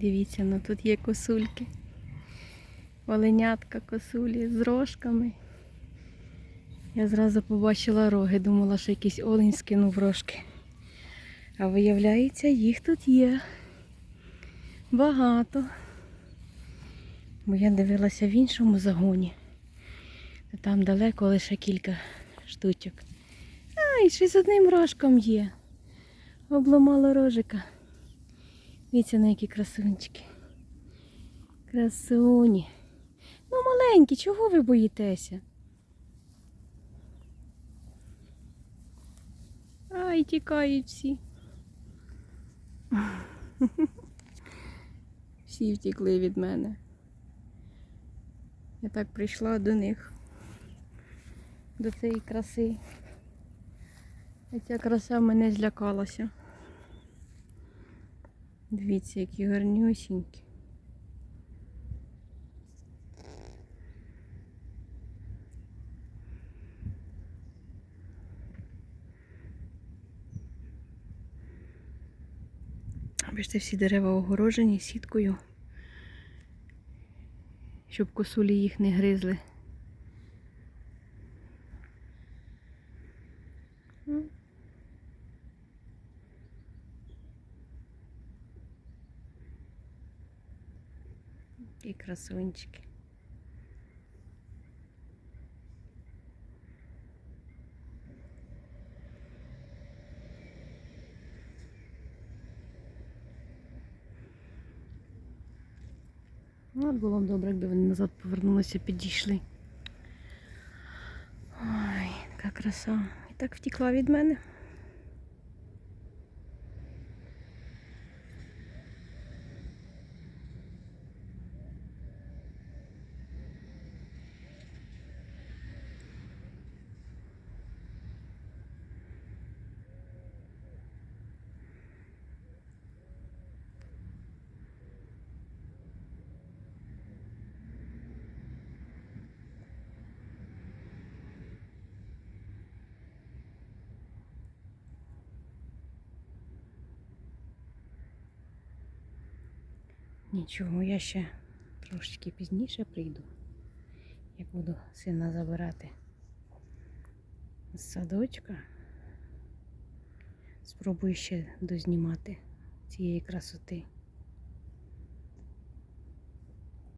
Дивіться, ну тут є косульки. Оленятка косулі з рожками. Я зразу побачила роги, думала, що якийсь олень скинув рожки. А виявляється, їх тут є. Багато. Бо я дивилася в іншому загоні. Там далеко лише кілька штучок. А, і щось з одним рожком є. Обламало рожика. Дивіться, на які красунчики. Красуні. Ну, маленькі, чого ви боїтеся? Ай, тікають всі. Всі втікли від мене. Я так прийшла до них, до цієї краси. І ця краса мене злякалася. Дивіться, які гарнюсінькі. Бачите, всі дерева огорожені сіткою, щоб косулі їх не гризли. І красунчики. Ну, було б добре, якби вони назад повернулися, підійшли. Ой, яка краса. І так втекла від мене. Нічого, я ще трошечки пізніше прийду, як буду сина забирати з садочка. Спробую ще дознімати цієї красоти.